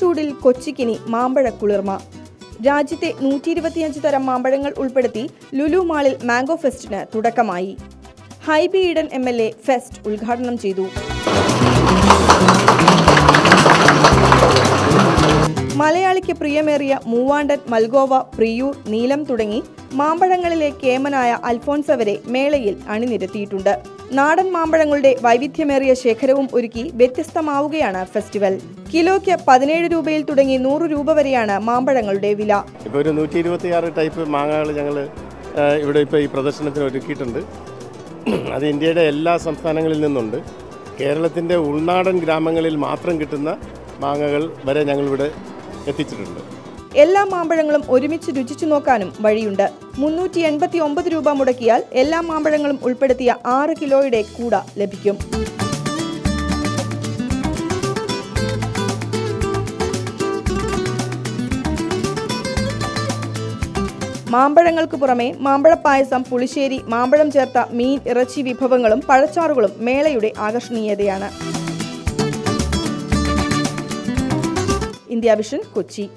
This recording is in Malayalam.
ചൂടിൽ കൊച്ചിക്കിനി മാമ്പഴ കുളിർമ. രാജ്യത്തെ നൂറ്റി ഇരുപത്തിയഞ്ച് തരം മാമ്പഴങ്ങൾ ഉൾപ്പെടുത്തി ലുലു മാളിൽ മാംഗോ ഫെസ്റ്റിന് തുടക്കമായി. Hibi Eden M L A fest ഉദ്ഘാടനം ചെയ്തു. മലയാളിക്ക് പ്രിയമേറിയ മൂവാണ്ടൻ മൽഗോവ പ്രിയൂർ നീലം തുടങ്ങി മാമ്പഴങ്ങളിലെ കേമനായ അൽഫോൺസ വരെ മേളയിൽ അണിനിരത്തിയിട്ടുണ്ട്. നാടൻ മാമ്പഴങ്ങളുടെ വൈവിധ്യമേറിയ ശേഖരവും ഒരുക്കി വ്യത്യസ്തമാവുകയാണ് ഫെസ്റ്റിവൽ. കിലോയ്ക്ക് പതിനേഴ് രൂപയിൽ തുടങ്ങി നൂറ് രൂപ വരെയാണ് മാമ്പഴങ്ങളുടെ വില. ഇപ്പോൾ ഒരു നൂറ്റി ഇരുപത്തിയാറ് ടൈപ്പ് മാങ്ങകൾ ഞങ്ങൾ ഇവിടെ ഇപ്പോൾ ഈ പ്രദർശനത്തിന് ഒരുക്കിയിട്ടുണ്ട്. അത് ഇന്ത്യയുടെ എല്ലാ സംസ്ഥാനങ്ങളിൽ നിന്നുണ്ട്. കേരളത്തിന്റെ ഉൾനാടൻ ഗ്രാമങ്ങളിൽ മാത്രം കിട്ടുന്ന മാങ്ങകൾ വരെ ഞങ്ങളിവിടെ എത്തിച്ചിട്ടുണ്ട്. എല്ലാ മാമ്പഴങ്ങളും ഒരുമിച്ച് രുചിച്ചു നോക്കാനും വഴിയുണ്ട്. മുന്നൂറ്റി എൺപത്തി ഒമ്പത് രൂപ മുടക്കിയാൽ എല്ലാ മാമ്പഴങ്ങളും ഉൾപ്പെടുത്തിയ ആറ് കിലോയുടെ കൂട ലഭിക്കും. മാമ്പഴങ്ങൾക്ക് പുറമെ മാമ്പഴപ്പായസം പുളിശ്ശേരി മാമ്പഴം ചേർത്ത മീൻ ഇറച്ചി വിഭവങ്ങളും പഴച്ചാറുകളും മേളയുടെ ആകർഷണീയതയാണ്. India vision Kochi.